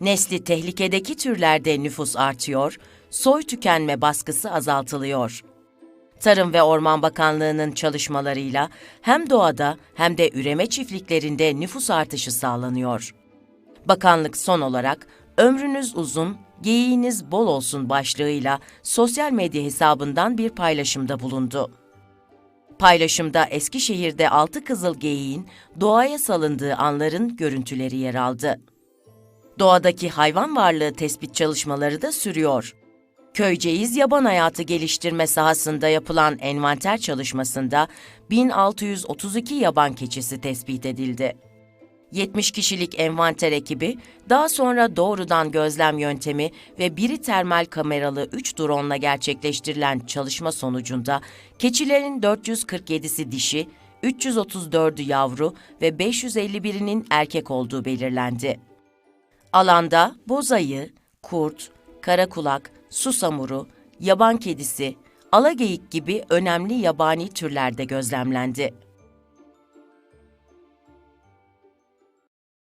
Nesli tehlikedeki türlerde nüfus artıyor, soy tükenme baskısı azaltılıyor. Tarım ve Orman Bakanlığı'nın çalışmalarıyla hem doğada hem de üreme çiftliklerinde nüfus artışı sağlanıyor. Bakanlık son olarak ömrünüz uzun, geyiğiniz bol olsun başlığıyla sosyal medya hesabından bir paylaşımda bulundu. Paylaşımda Eskişehir'de altı kızıl geyiğin doğaya salındığı anların görüntüleri yer aldı. Doğadaki hayvan varlığı tespit çalışmaları da sürüyor. Köyceğiz yaban hayatı geliştirme sahasında yapılan envanter çalışmasında 1632 yaban keçisi tespit edildi. 70 kişilik envanter ekibi daha sonra doğrudan gözlem yöntemi ve biri termal kameralı 3 drone'la gerçekleştirilen çalışma sonucunda keçilerin 447'si dişi, 334'ü yavru ve 551'inin erkek olduğu belirlendi. Alanda bozayı, kurt, karakulak, susamuru, yaban kedisi, alageyik gibi önemli yabani türlerde gözlemlendi.